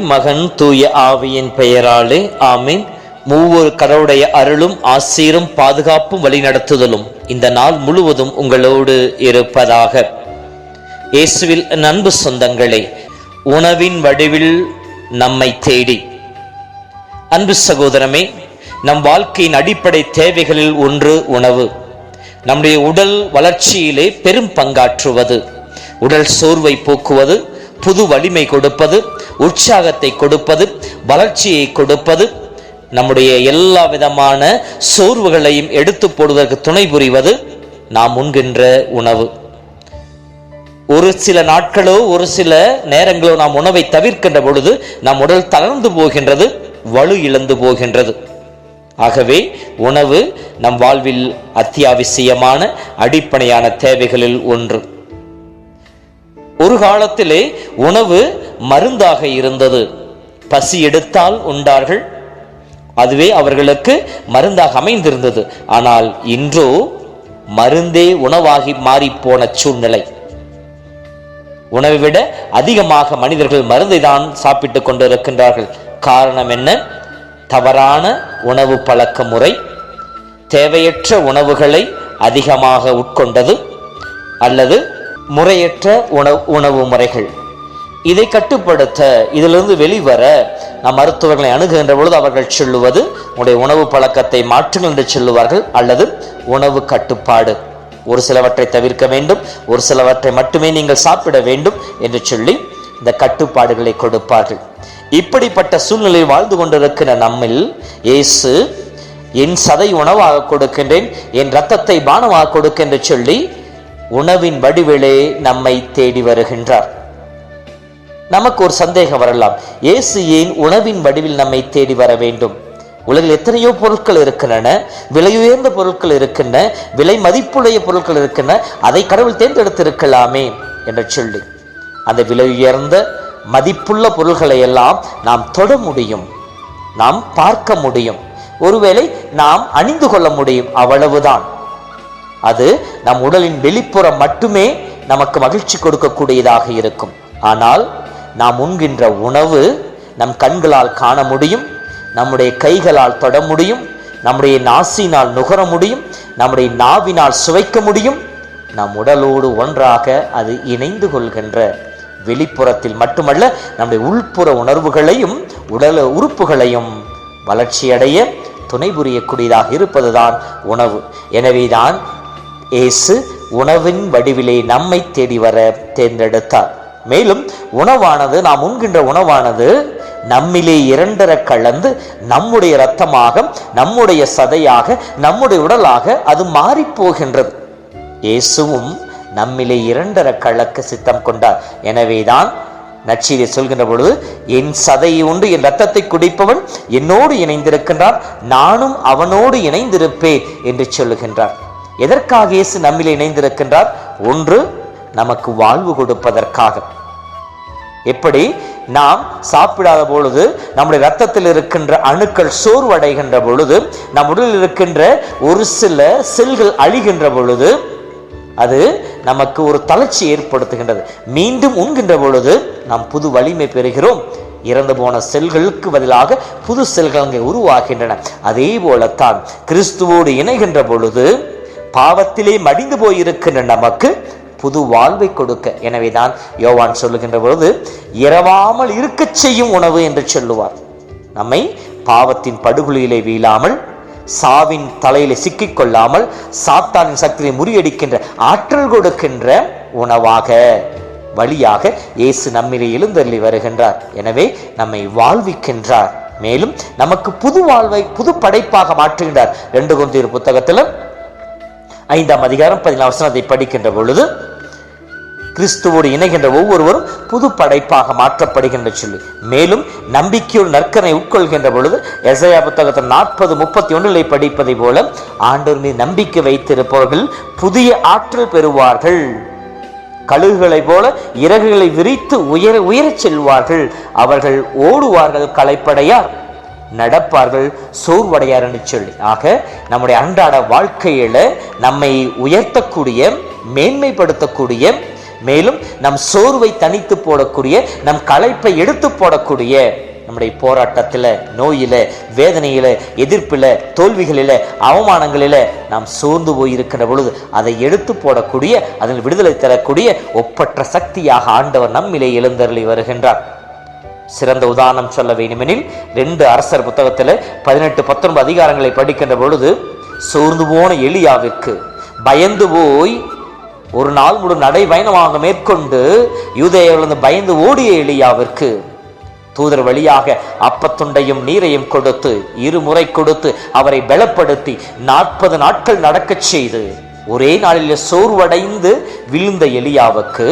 மகன் தூய ஆவியின் பெயராலே ஆமீன். மூவொரு கடவுளுடைய அருளும் ஆசீரும் பாதுகாப்பும் வழிநடத்துதலும் இந்த நாள் முழுவதும் உங்களோடு இருப்பதாக. இயேசுவில் நண்பு சொந்தங்களே உணவின் வடிவில் நம்மை தேடி. அன்பு சகோதரமே நம் வாழ்க்கையின் அடிப்படை தேவைகளில் ஒன்று உணவு. நம்முடைய உடல் வளர்ச்சியிலே பெரும் பங்காற்றுவது. உடல் சோர்வை போக்குவது புது வலிமை கொடுப்பது உற்சாகத்தை கொடுப்பது வளர்ச்சியை கொடுப்பது நம்முடைய எல்லா விதமான சோர்வுகளையும் எடுத்து போடுவதற்கு துணை புரிவது நாம் உண்கின்ற உணவு. ஒரு சில நாட்களோ ஒரு சில நேரங்களோ நாம் உணவை தவிர்க்கின்ற பொழுது நம் உடல் தளர்ந்து போகின்றது வலு இழந்து போகின்றது. ஆகவே உணவு நம் வாழ்வில் அத்தியாவசியமான அடிப்படையான தேவைகளில் ஒன்று. ஒரு காலத்திலே உணவு மருந்தாக இருந்தது. பசி எடுத்தால் உண்டார்கள் அதுவே அவர்களுக்கு மருந்தாக அமைந்திருந்தது. ஆனால் இன்றோ மருந்தே உணவாகி மாறிப்போன சூழ்நிலை. உணவை விட அதிகமாக மனிதர்கள் மருந்தை தான் சாப்பிட்டுக் கொண்டிருக்கின்றார்கள். காரணம் என்ன? தவறான உணவு பழக்க முறை தேவையற்ற உணவுகளை அதிகமாக உட்கொண்டது அல்லது முறையற்ற உணவு உணவு முறைகள். இதை கட்டுப்படுத்த இதிலிருந்து வெளிவர நம் மருத்துவர்களை அணுகுகின்ற பொழுது அவர்கள் சொல்லுவது உங்களுடைய உணவு பழக்கத்தை மாற்றுங்கள் என்று சொல்லுவார்கள் அல்லது உணவு கட்டுப்பாடு ஒரு சிலவற்றை தவிர்க்க வேண்டும் ஒரு சிலவற்றை மட்டுமே நீங்கள் சாப்பிட வேண்டும் என்று சொல்லி இந்த கட்டுப்பாடுகளை கொடுப்பார்கள். இப்படிப்பட்ட சூழ்நிலையில் வாழ்ந்து கொண்டிருக்கிற நம்மில் இயேசு என் சதை உணவாக கொடுக்கின்றேன் என் ரத்தத்தை பானமாக கொடுக்க என்று சொல்லி உணவின் வடிவிலே நம்மை தேடி வருகின்றார். நமக்கு ஒரு சந்தேகம் வரலாம். இயேசு ஏன் உணவின் வடிவில் நம்மை தேடி வர வேண்டும்? உலகில் எத்தனையோ பொருட்கள் இருக்கின்றன விலையுயர்ந்த பொருட்கள் இருக்கின்றன விலை மதிப்புடைய பொருட்கள் இருக்கின்றன அதை கடவுள் தேர்ந்தெடுத்திருக்கலாமே என்று சொல்லி. அந்த விலையுயர்ந்த மதிப்புள்ள பொருள்களை எல்லாம் நாம் தொட முடியும். நாம் பார்க்க முடியும். ஒருவேளை நாம் அணிந்து கொள்ள முடியும். அவ்வளவுதான். அது நம் உடலின் வெளிப்புறம் மட்டுமே நமக்கு மகிழ்ச்சி கொடுக்கக்கூடியதாக இருக்கும். ஆனால் நாம் உண்கின்ற உணவு நம் கண்களால் காண முடியும் நம்முடைய கைகளால் தொட முடியும் நம்முடைய நாசினால் நுகர முடியும் நம்முடைய நாவினால் சுவைக்க முடியும். நம் உடலோடு ஒன்றாக அது இணைந்து கொள்கின்ற வெளிப்புறத்தில் மட்டுமல்ல நம்முடைய உள்புற உணர்வுகளையும் உடல் உறுப்புகளையும் வளர்ச்சியடைய துணை புரியக்கூடியதாக இருப்பதுதான் உணவு. எனவேதான் இயேசு உணவின் வடிவிலே நம்மை தேடி வர தேர்ந்தெடுத்தார். மேலும் உணவானது நாம் உண்கின்ற உணவானது நம்மிலே இரண்டர கலந்து நம்முடைய இரத்தமாக நம்முடைய சதையாக நம்முடைய உடலாக அது மாறிப் போகின்றது இயேசுவும் நம்மிலே இரண்டர கலக்க சித்தம் கொண்டார். எனவேதான் நச்சீரை சொல்கின்ற பொழுது என் சதையை உண்டு என் ரத்தத்தை குடிப்பவன் என்னோடு இணைந்திருக்கின்றான் நானும் அவனோடு இணைந்திருப்பேன் என்று சொல்லுகின்றார் எதற்காக இயேசு நம்மில் இணைந்திருக்கின்றார்? ஒன்று நமக்கு வாழ்வு கொடுப்பதற்காக. எப்படி? நாம் சாப்பிடாத பொழுது நம்முடைய ரத்தத்தில் இருக்கின்ற அணுக்கள் சோர்வடைகின்ற பொழுது நம் உடலில் இருக்கின்ற ஒரு சில செல்கள் அழிகின்ற பொழுது அது நமக்கு ஒரு தளர்ச்சி ஏற்படுத்துகின்றது. மீண்டும் உண்கின்ற பொழுது நாம் புது வலிமை பெறுகிறோம். இறந்து போன செல்களுக்கு பதிலாக புது செல்கள் அங்கே உருவாகின்றன. அதே போலத்தான் கிறிஸ்துவோடு இணைகின்ற பொழுது பாவத்திலே மடிந்து போயிருக்கின்ற நமக்கு புது வாழ்வை கொடுக்க. எனவேதான் யோவான் சொல்லுகின்ற பொழுது இரவாமல் இருக்கச் செய்யும் உணவு என்று சொல்லுவார். நம்மை பாவத்தின் படுகொலியிலே வீழாமல் சாவின் தலையிலே சிக்கிக் கொள்ளாமல் சாத்தானின் சக்தியை முறியடிக்கின்ற ஆற்றல் கொடுக்கின்ற உணவாக வழியாக இயேசு நம்மிலே எழுந்தள்ளி வருகின்றார். எனவே நம்மை வாழ்விக்கின்றார். மேலும் நமக்கு புது வாழ்வை புது படைப்பாக மாற்றுகின்றார். ரெண்டு குந்தியர் புத்தகத்திலும் ஐந்தாம் அதிகாரம் பதினாறு வசனத்தை படிக்கின்ற பொழுது கிறிஸ்துவோடு இணைகின்ற ஒவ்வொருவரும் புது படைப்பாக மாற்றப்படுகின்ற சொல்லி. மேலும் நம்பிக்கையோடு நற்கனை உட்கொள்கின்ற பொழுது எசையா புத்தகத்தில் நாற்பது முப்பத்தி ஒன்றிலே படிப்பதை போல ஆண்டோர் மீது நம்பிக்கை வைத்திருப்பவர்கள் புதிய ஆற்றல் பெறுவார்கள். கழுகுகளைப் போல இறகுகளை விரித்து உயர உயரச் செல்வார்கள். அவர்கள் ஓடுவார்கள் களைப்படையார் நடப்பார்கள் சோர்வடையார் என்று சொல்லி. ஆக நம்முடைய அன்றாட வாழ்க்கையில நம்மை உயர்த்தக்கூடிய மேன்மைப்படுத்தக்கூடிய மேலும் நம் சோர்வை தனித்து போடக்கூடிய நம் களைப்பை எடுத்து போடக்கூடிய நம்முடைய போராட்டத்தில் நோயில வேதனையில எதிர்ப்பில் தோல்விகளில அவமானங்களில நாம் சோர்ந்து போயிருக்கிற பொழுது அதை எடுத்து போடக்கூடிய அதில் விடுதலை தரக்கூடிய ஒப்பற்ற சக்தியாக ஆண்டவர் நம்மிலே எழுந்தருளி வருகின்றார். சிறந்த உதாரணம் சொல்ல வேண்டுமெனில் ரெண்டு அரசர் புத்தகத்தில் பதினெட்டு பத்தொன்பது அதிகாரங்களை படிக்கின்ற பொழுது சோர்ந்து போன எலியாவிற்கு பயந்து போய் ஒரு நாள் முழு நடை பயணமாக மேற்கொண்டு யூதேயிலிருந்து பயந்து ஓடிய எலியாவிற்கு தூதர் வழியாக அப்பத்துண்டையும் நீரையும் கொடுத்து இருமுறை கொடுத்து அவரை பலப்படுத்தி நாற்பது நாட்கள் நடக்கச் செய்து ஒரே நாளில் சோர்வடைந்து விழுந்த எலியாவுக்கு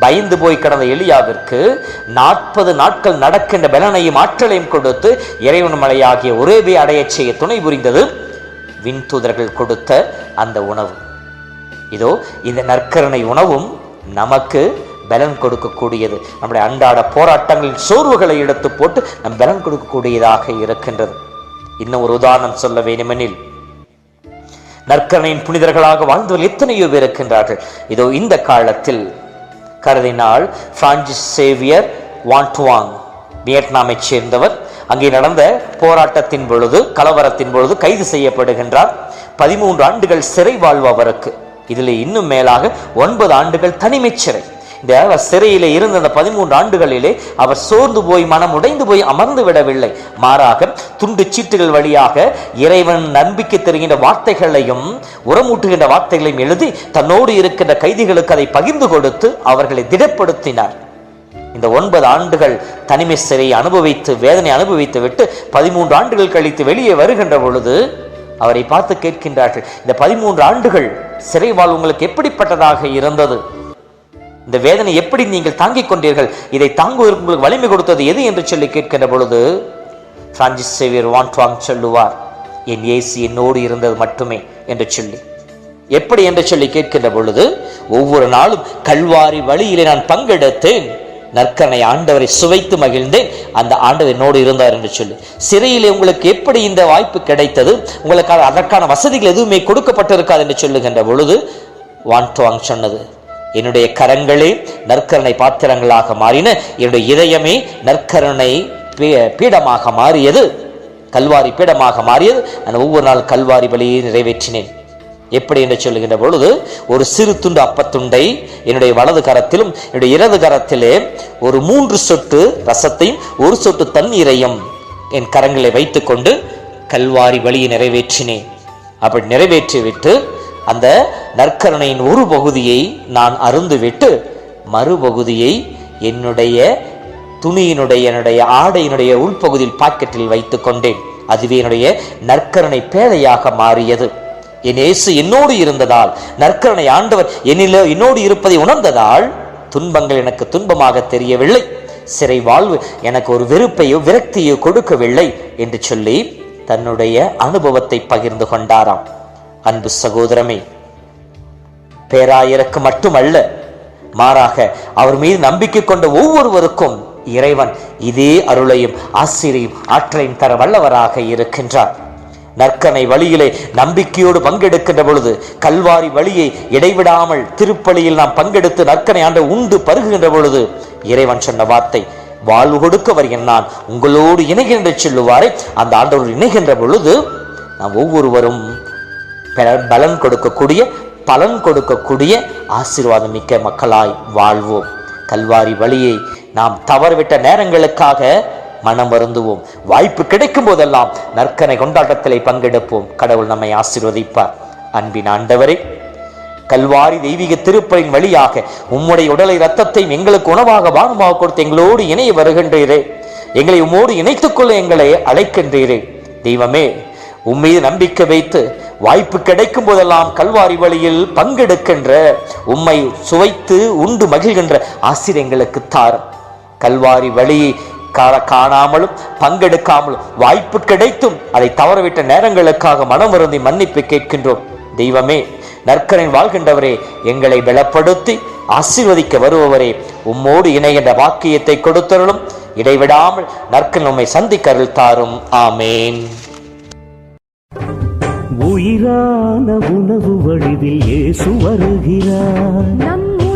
பயந்து போய் கிடந்த எலியாவிற்கு நாற்பது நாட்கள் நடக்கின்ற பலனையும் ஆற்றலையும் கொடுத்து இறைவன் மலையாகிய ஒரேவே அடையச் செய்ய துணை புரிந்தது. விண்தூதர்கள் கொடுத்த அந்த உணவு. இதோ இந்த நற்கரணை உணவும் நமக்கு பலன் கொடுக்கக்கூடியது. நம்முடைய அன்றாட போராட்டங்களின் சோர்வுகளை எடுத்து போட்டு நம் பலன் கொடுக்கக்கூடியதாக இருக்கின்றது. இன்னும் ஒரு உதாரணம் சொல்ல வேண்டுமெனில் நற்கரணையின் புனிதர்களாக வாழ்ந்தவர்கள் எத்தனையோ பேர் இருக்கின்றார்கள். இதோ இந்த காலத்தில் கருதினால் பிரான்சிஸ் சேவியர் வான்டுவாங் வியட்நாமைச் சேர்ந்தவர். அங்கே நடந்த போராட்டத்தின் பொழுது கலவரத்தின் பொழுது கைது செய்யப்படுகின்றார். பதிமூன்று ஆண்டுகள் சிறை வாழ்வு அவருக்கு இதில் இன்னும் மேலாக ஒன்பது ஆண்டுகள் தனிமை சிறை. இந்த அவர் இருந்த அந்த பதிமூன்று ஆண்டுகளிலே அவர் சோர்ந்து போய் மனம் உடைந்து போய் அமர்ந்து விடவில்லை. மாறாக துண்டு சீட்டுகள் வழியாக இறைவன் நம்பிக்கை தருகின்ற வார்த்தைகளையும் உரமூட்டுகின்ற வார்த்தைகளையும் எழுதி தன்னோடு இருக்கின்ற கைதிகளுக்கு அதை பகிர்ந்து கொடுத்து அவர்களை திடப்படுத்தினார். இந்த ஒன்பது ஆண்டுகள் தனிமை சிறையை அனுபவித்து வேதனை அனுபவித்து விட்டு பதிமூன்று ஆண்டுகள் கழித்து வெளியே வருகின்ற பொழுது அவரை பார்த்து கேட்கின்றார்கள் இந்த பதிமூன்று ஆண்டுகள் சிறை வாழ் உங்களுக்கு எப்படிப்பட்டதாக இருந்தது? இந்த வேதனை எப்படி நீங்கள் தாங்கிக் கொண்டீர்கள்? இதை தாங்குவதற்கு உங்களுக்கு வலிமை கொடுத்தது எது? என்று சொல்லி கேட்கின்ற பொழுது பிரான்சிஸ் சேவியர் வான்ட்வாங் சொல்லுவார் என் ஏசி என்னோடு இருந்தது மட்டுமே என்று சொல்லி. எப்படி? என்று சொல்லி கேட்கின்ற பொழுது ஒவ்வொரு நாளும் கல்வாரி வழியிலே நான் பங்கெடுத்தேன். நற்கரனை ஆண்டவரை சுவைத்து மகிழ்ந்தேன். அந்த ஆண்டவர் என்னோடு இருந்தார் என்று சொல்லி. சிறையிலே உங்களுக்கு எப்படி இந்த வாய்ப்பு கிடைத்தது? உங்களுக்கு அதற்கான வசதிகள் எதுவுமே கொடுக்கப்பட்டிருக்காது என்று சொல்லுகின்ற பொழுது வான்ட்வாங் சொன்னது என்னுடைய கரங்களே நற்கரணை பாத்திரங்களாக மாறின. என்னுடைய இதயமே நற்கரணை பீ- பீடமாக மாறியது. கல்வாரி பீடமாக மாறியது. நான் ஒவ்வொரு நாள் கல்வாரி பலியை நிறைவேற்றினேன். எப்படி என்று சொல்லுகின்ற பொழுது ஒரு சிறு துண்டு அப்பத்துண்டை என்னுடைய வலது கரத்திலும் என்னுடைய இடது கரத்திலே ஒரு மூன்று சொட்டு ரசத்தையும் ஒரு சொட்டு தண்ணீரையும் என் கரங்களை வைத்துக்கொண்டு கல்வாரி வழியை நிறைவேற்றினேன். அப்படி நிறைவேற்றிவிட்டு அந்த நற்கரணையின் ஒரு பகுதியை நான் அருந்துவிட்டு மறுபகுதியை என்னுடைய துணியினுடைய என்னுடைய ஆடையினுடைய உள்பகுதியில் பாக்கெட்டில் வைத்துக்கொண்டேன். அதுவே என்னுடைய நற்கரணை பேழையாக மாறியது. என் இயேசு என்னோடு இருந்ததால் நற்கரணை ஆண்டவர் என்னில என்னோடு இருப்பதை உணர்ந்ததால் துன்பங்கள் எனக்கு துன்பமாக தெரியவில்லை. சிறை வாழ்வு எனக்கு ஒரு வெறுப்பையோ விரக்தியோ கொடுக்கவில்லை என்று சொல்லி தன்னுடைய அனுபவத்தை பகிர்ந்து கொண்டாராம். அன்பு சகோதரமே பேராயருக்கு மட்டுமல்ல மாறாக அவர் மீது நம்பிக்கை கொண்ட ஒவ்வொருவருக்கும் இறைவன் இதே அருளையும் ஆசிரியும் ஆற்றலையும் தர வல்லவராக இருக்கின்றார். நற்கனை வழியிலே நம்பிக்கையோடு பங்கெடுக்கின்ற பொழுது கல்வாரி வழியை இடைவிடாமல் திருப்பலியில் நாம் பங்கெடுத்து நற்கனை ஆண்டு உண்டு பருகுகின்ற பொழுது இறைவன் சொன்ன வார்த்தை வாழ்வு கொடுக்கவர் என்னான் உங்களோடு இணைகின்ற சொல்லுவாரை. அந்த ஆண்டவர் இணைகின்ற பொழுது நாம் ஒவ்வொருவரும் பலன் கொடுக்கக்கூடிய பலன் கொடுக்கக்கூடிய ஆசீர்வாதம் மிக்க மக்களாய் வாழ்வோம். கல்வாரி வழியை நாம் தவறுவிட்ட நேரங்களுக்காக மனம் வருந்துவோம். வாய்ப்பு கிடைக்கும் போதெல்லாம் நற்கனை கொண்டாட்டத்திலே பங்கெடுப்போம். கடவுள் நம்மை ஆசீர்வதிப்பார். அன்பின் ஆண்டவரே கல்வாரி தெய்வீக திருப்பலின் வழியாக உம்முடைய உடலை ரத்தத்தை எங்களுக்கு உணவாக பானமாக கொடுத்து எங்களோடு இணைய வருகின்றீரே. எங்களை உம்மோடு இணைத்துக் கொள்ள எங்களை அழைக்கின்றீரே. தெய்வமே உம்மீது நம்பிக்கை வைத்து வாய்ப்பு கிடைக்கும் போதெல்லாம் கல்வாரி வழியில் பங்கெடுக்கின்ற உம்மை சுவைத்து உண்டு மகிழ்கின்ற ஆசிரியங்களுக்கு தார். கல்வாரி வழியை காணாமலும் பங்கெடுக்காமலும் வாய்ப்பு கிடைத்தும் அதை தவறவிட்ட நேரங்களுக்காக மனமுருந்தி மன்னிப்பு கேட்கின்றோம். தெய்வமே நற்கரின் வாழ்கின்றவரே எங்களை பலப்படுத்தி ஆசீர்வதிக்க வருபவரே உம்மோடு இணைகின்ற வாக்கியத்தை கொடுத்தருளும் இடைவிடாமல் நற்கன் உம்மை சந்திக்க அருள் தாரும். ஆமேன். உயிரான உணவு வடிவில் இயேசு வருகிறார்.